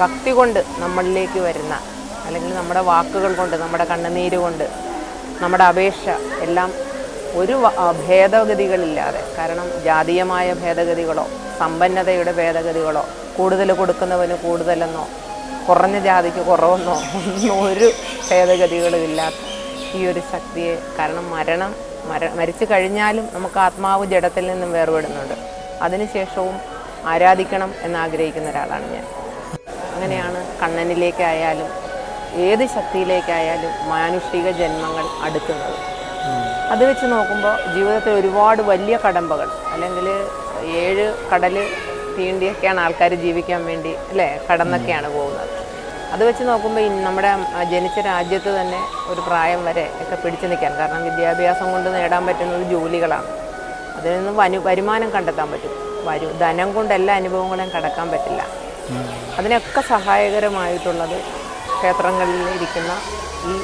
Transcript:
ഭക്തി കൊണ്ട് നമ്മളിലേക്ക് വരുന്ന അല്ലെങ്കിൽ നമ്മുടെ വാക്കുകൾ കൊണ്ട് നമ്മുടെ കണ്ണുനീര് കൊണ്ട് നമ്മുടെ അപേക്ഷ എല്ലാം ഒരു ഭേദഗതികളില്ലാതെ കാരണം ജാതീയമായ ഭേദഗതികളോ സമ്പന്നതയുടെ ഭേദഗതികളോ കൂടുതൽ കൊടുക്കുന്നവന് കൂടുതലെന്നോ കുറഞ്ഞ ജാതിക്ക് കുറവെന്നോ ഒന്നും ഒരു ഭേദഗതികളും ഇല്ലാത്ത ഈ ഒരു ശക്തിയെ കാരണം മരണം മര മരിച്ചു കഴിഞ്ഞാലും നമുക്ക് ആത്മാവ് ജഡത്തിൽ നിന്നും വേർപെടുന്നുണ്ട്. അതിനുശേഷവും ആരാധിക്കണം എന്നാഗ്രഹിക്കുന്ന ഒരാളാണ് ഞാൻ. അങ്ങനെയാണ് കണ്ണനിലേക്കായാലും ഏത് ശക്തിയിലേക്കായാലും മാനുഷിക ജന്മങ്ങൾ അടുക്കുന്നത്. അത് വെച്ച് നോക്കുമ്പോൾ ജീവിതത്തിൽ ഒരുപാട് വലിയ കടമ്പകൾ അല്ലെങ്കിൽ ഏഴ് കടൽ തീണ്ടിയൊക്കെയാണ് ആൾക്കാർ ജീവിക്കാൻ വേണ്ടി അല്ലേ? കടന്നൊക്കെയാണ് പോകുന്നത്. അത് വെച്ച് നോക്കുമ്പോൾ നമ്മുടെ ജനിച്ച രാജ്യത്ത് തന്നെ ഒരു പ്രായം വരെ ഒക്കെ പിടിച്ചു നിൽക്കാൻ കാരണം വിദ്യാഭ്യാസം കൊണ്ട് നേടാൻ പറ്റുന്നത് ജോലികളാണ്. അതിൽ നിന്ന് വനു വരുമാനം കണ്ടെത്താൻ പറ്റും. വരു ധനം കൊണ്ട് എല്ലാ അനുഭവങ്ങളെയും കടക്കാൻ പറ്റില്ല. അതിനൊക്കെ സഹായകരമായിട്ടുള്ളത് ക്ഷേത്രങ്ങളിൽ ഇരിക്കുന്ന ഈ